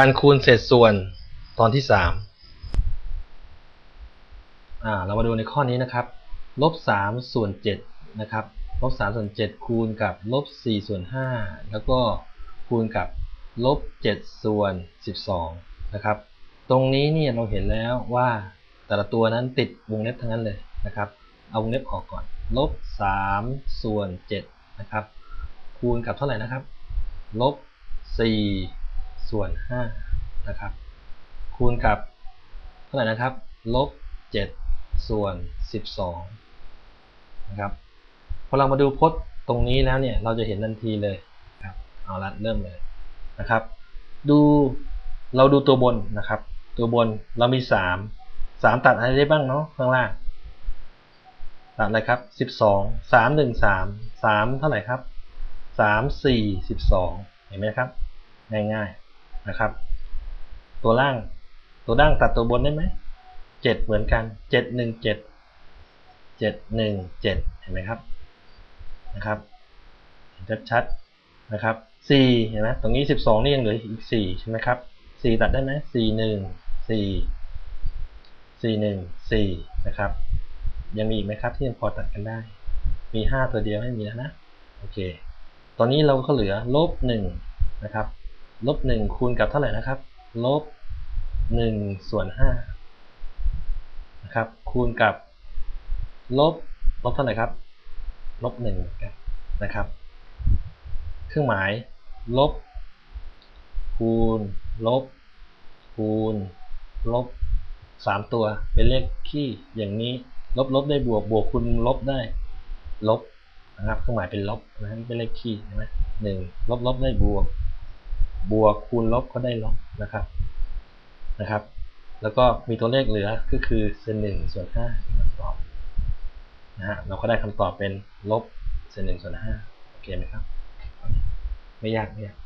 การคูณเศษส่วนตอนที่สามอ่า เรามาดูในข้อนี้นะครับ ลบสามส่วนเจ็ดนะครับ ลบสามส่วนเจ็ดคูณกับลบสี่ส่วนห้าแล้วก็คูณกับลบเจ็ดส่วนสิบสองนะครับ ตรงนี้เนี่ยเราเห็นแล้วว่าแต่ละตัวนั้นติดวงเล็บทั้งนั้นเลยนะครับ เอาวงเล็บออกก่อน ลบสามส่วนเจ็ดนะครับ คูณกับเท่าไหร่นะครับ ลบสี่ ส่วนห้านะครับ คูณกับเท่าไหร่นะครับ ลบเจ็ดส่วนสิบสองนะครับ พอเรามาดูพจน์ตรงนี้แล้วเนี่ย เราจะเห็นทันทีเลยครับ เอาละเริ่มเลยนะครับ ดู เราดูตัวบนนะครับ ตัวบนเรามีสามสามตัดอะไรได้บ้างเนาะข้างล่างตัดอะไรครับสิบสองสามหนึ่งสามสามเท่าไหร่ครับสามสี่สิบสองเห็นไหมครับ ง่ายๆ นะครับ ตัวล่าง ตัวล่างตัดตัวบนได้ไหมเจ็ดเหมือนกันเจ็ดหนึ่งเจ็ดเจ็ดหนึ่งเจ็ดเห็นไหมครับนะครับชัดๆนะครับสี่เห็นไหมตรงนี้สิบสองนี่ยังเหลืออีกสี่ใช่ไหมครับสี่ตัดได้ไหมสี่หนึ่งสี่สี่หนึ่งสี่นะครับ ยังมีอีกไหมครับที่ยังพอตัดกันได้ มีห้าตัวเดียวไม่มีแล้วนะโอเค ตอนนี้เราก็เหลือลบหนึ่งนะครับ ลบหนึ่งคูณกับเท่าไหร่นะครับ ลบหนึ่งส่วนห้านะครับ คูณกับ ลบ ลบเท่าไหร่ครับ ลบหนึ่งนะครับ เครื่องหมาย ลบ คูณ ลบ คูณ ลบสามตัว เป็นเลขคี่อย่างนี้ ลบลบได้บวก บวกคูณลบได้ ลบนะครับ เครื่องหมายเป็นลบนะเป็นเลขคี่ใช่ไหมหนึ่งลบลบได้บวก บวกคูณลบก็ได้ลบนะครับนะครับ แล้วก็มีตัวเลขเหลือก็คือเศษหนึ่งส่วนห้าคำตอบนะฮะเราก็ได้คำตอบเป็นลบเศษหนึ่งส่วนห้าโอเคไหมครับ ไม่ยากไม่ยาก